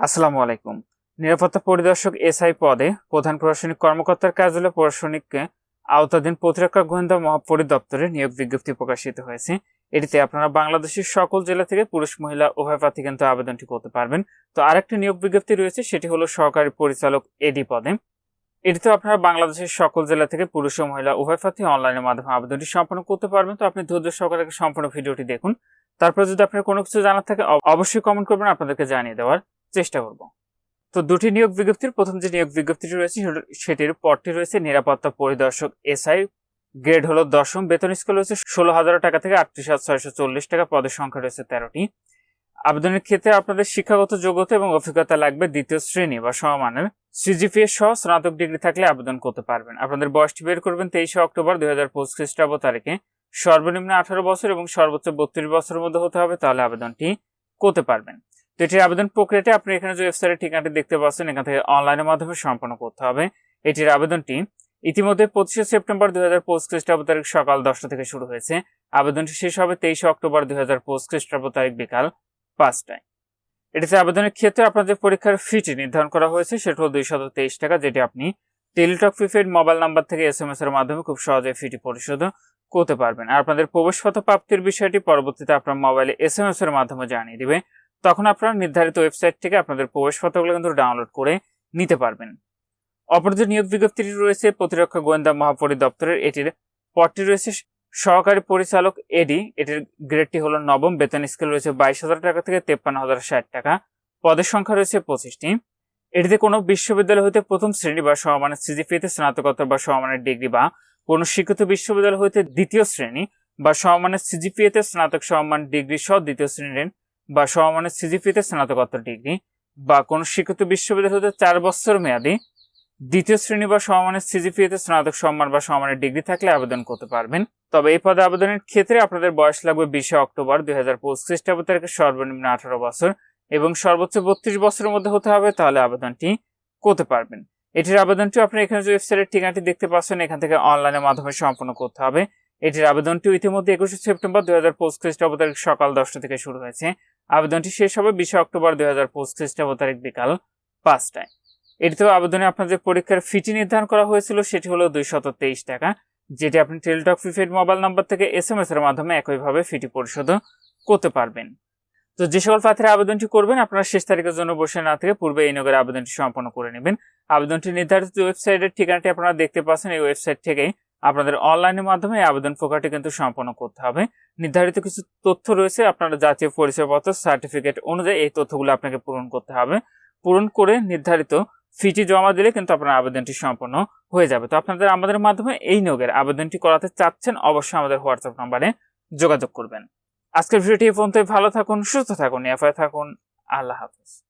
আসসালামু আলাইকুম। নিরাপত্তা পরিদর্শক এসআই পদে প্রধান প্রশাসনিক কর্মকর্তার কার্যালয় প্রশাসনিককে আওতাধীন প্রতিরক্ষা গোয়েন্দা মহাপরিদপ্তরে নিয়োগ বিজ্ঞপ্তি প্রকাশিত হয়েছে। এটিতে আপনারা বাংলাদেশের সকল জেলা থেকে পুরুষ, মহিলা উভয় প্রার্থী কিন্তু আবেদনটি করতে পারবেন। তো আরেকটি নিয়োগ বিজ্ঞপ্তি রয়েছে, সেটি হলো সহকারী পরিচালক এডি পদে। এটিতে আপনারা বাংলাদেশের সকল জেলা থেকে পুরুষ ও মহিলা উভয় প্রার্থী অনলাইনের মাধ্যমে আবেদনটি সম্পন্ন করতে পারবেন। তো আপনি ধৈর্য সহকারে সম্পূর্ণ ভিডিওটি দেখুন। তারপর যদি আপনার কোনো কিছু জানার থাকে অবশ্যই কমেন্ট করবেন, আপনাদেরকে জানিয়ে দেওয়ার। চেষ্টা করব। তো দুটি নিয়োগ বিজ্ঞপ্তির, প্রথম যে নিয়োগ বিজ্ঞপ্তিটি রয়েছে সেটির পরটি রয়েছে নিরাপত্তা পরিদর্শক এসআই। গ্রেড হলো দশম। বেতন স্কেল রয়েছে ষোলো হাজার টাকা থেকে আটত্রিশ হাজার ছয়শো চল্লিশ টাকা। পদের সংখ্যা রয়েছে তেরোটি। আবেদনের ক্ষেত্রে আপনাদের শিক্ষাগত যোগ্যতা এবং অভিজ্ঞতা লাগবে দ্বিতীয় শ্রেণি বা সমমানের সিজিপিএ সহ স্নাতক ডিগ্রি থাকলে আবেদন করতে পারবেন। আপনাদের বয়সটি বের করবেন তেইশে অক্টোবর দুই হাজার পঁচিশ খ্রিস্টাব্দ তারিখে। সর্বনিম্ন আঠারো বছর এবং সর্বোচ্চ বত্রিশ বছরের মধ্যে হতে হবে, তাহলে আবেদনটি করতে পারবেন। এটির আবেদন প্রক্রিয়াটি আপনি এখানে যে ওয়েবসাইটের ঠিকানাটি দেখতে পাচ্ছেন, এখান থেকে অনলাইনের মাধ্যমে সম্পন্ন করতে হবে। এটির আবেদনটি ইতিমধ্যে পঁচিশে সেপ্টেম্বর দুই হাজার পঁচিশ খ্রিস্টাব্দ তারিখ সকাল দশটা থেকে শুরু হয়েছে। আবেদনটি শেষ হবে তেইশে অক্টোবর দুই হাজার পঁচিশ খ্রিস্টাব্দ তারিখ বিকাল পাঁচটায়। এটিতে আবেদনের ক্ষেত্রে আপনাদের পরীক্ষার ফিটি নির্ধারণ করা হয়েছে, সেটা হলো দুইশত তেইশ টাকা, যেটি আপনি টেলিটক প্রিপেড মোবাইল নাম্বার থেকে এস এম এস এর মাধ্যমে খুব সহজে ফিটি পরিশোধ করতে পারবেন। আর আপনাদের প্রবেশপত্র প্রাপ্তির বিষয়টি পরবর্তীতে আপনার মোবাইলে এস এম এস এর মাধ্যমে জানিয়ে দিবে। তখন আপনারা নির্ধারিত ওয়েবসাইট থেকে আপনাদের প্রবেশপত্রগুলো কিন্তু ডাউনলোড করে নিতে পারবেন। অপর যে নিয়োগ বিজ্ঞপ্তিটি রয়েছে, প্রতিরক্ষা গোয়েন্দা মহাপরিদপ্তরের। এটির পদটি রয়েছে সহকারী পরিচালক এডি। এটির গ্রেডটি হলো নবম। বেতন স্কেল রয়েছে বাইশ হাজার টাকা থেকে তেপ্পান্ন হাজার ষাট টাকা। পদের সংখ্যা রয়েছে পঁচিশটি। এটিতে কোনো বিশ্ববিদ্যালয় হতে প্রথম শ্রেণি বা সমমানের সিজিপিএতে স্নাতকোত্তর বা সমমানের ডিগ্রি বা কোনো শিক্ষিত বিশ্ববিদ্যালয় হতে দ্বিতীয় শ্রেণি বা সমমানের সিজিপিএতে স্নাতক সমমান ডিগ্রি সহ দ্বিতীয় শ্রেণির বা সমমানের সিজিপিএতে স্নাতকোত্তর ডিগ্রি বা কোনো শিক্ষিত বিশ্ববিদ্যালয় হতে চার বছর মেয়াদী দ্বিতীয় শ্রেণি বা সমমানের সিজিপিএতে স্নাতক সম্মান বা সমমানের ডিগ্রি থাকলে আবেদন করতে পারবেন। তবে এই পদে আবেদনের ক্ষেত্রে আপনাদের বয়স লাগবে বিশে অক্টোবর দুই হাজার পঁচিশ খ্রিস্টাব্দ তারিখে সর্বনিম্ন আঠারো বছর এবং সর্বোচ্চ বত্রিশ বছরের মধ্যে হতে হবে, তাহলে আবেদনটি করতে পারবেন। এটির আবেদনটি আপনি এখানে ওয়েবসাইটের ঠিকানাটি দেখতে পাচ্ছেন, এখান থেকে অনলাইনের মাধ্যমে সম্পন্ন করতে হবে। এটির আবেদনটি ইতিমধ্যে একুশে সেপ্টেম্বর দুই হাজার পঁচিশ খ্রিস্টাব্দ তারিখ সকাল দশটা থেকে শুরু হয়েছে। আবেদনটি শেষ হবে বিশে অক্টোবর দুই হাজার পঁচিশ খ্রিস্টাব্দ তারিখ বিকাল পাঁচটায়। এটিতেও আবেদনে আপনাদের পরীক্ষার ফিটি নির্ধারণ করা হয়েছিল, সেটি হলো দুইশত তেইশ টাকা, যেটি আপনি টেলিটক প্রিপেড মোবাইল নাম্বার থেকে এস এম এস এর মাধ্যমে একইভাবে ফিটি পরিশোধ করতে পারবেন। তো যে সকল প্রার্থীরা আবেদনটি করবেন, আপনারা শেষ তারিখের জন্য বসে না থেকে পূর্বে এই নগরে আবেদনটি সম্পন্ন করে নেবেন। আবেদনটি নির্ধারিত ওয়েবসাইটের ঠিকানাটি আপনারা দেখতে পাচ্ছেন, এই ওয়েবসাইট থেকেই আপনাদের অনলাইনের মাধ্যমে আবেদন প্রক্রিয়াটি কিন্তু সম্পন্ন করতে হবে। নির্ধারিত কিছু তথ্য রয়েছে, আপনার জাতীয় পরিচয়পত্র, সার্টিফিকেট অনুযায়ী এই তথ্যগুলো আপনাকে পূরণ করতে হবে। পূরণ করে নির্ধারিত ফিটি জমা দিলে কিন্তু আপনার আবেদনটি সম্পন্ন হয়ে যাবে। তো আপনাদের আমাদের মাধ্যমে এই নিয়োগের আবেদনটি করাতে চাচ্ছেন, অবশ্যই আমাদের হোয়াটসঅ্যাপ নাম্বারে যোগাযোগ করবেন। আজকের ভিডিওটি এই পর্যন্তই। ভালো থাকুন, সুস্থ থাকুন এফআই থাকুন। আল্লাহ হাফেজ।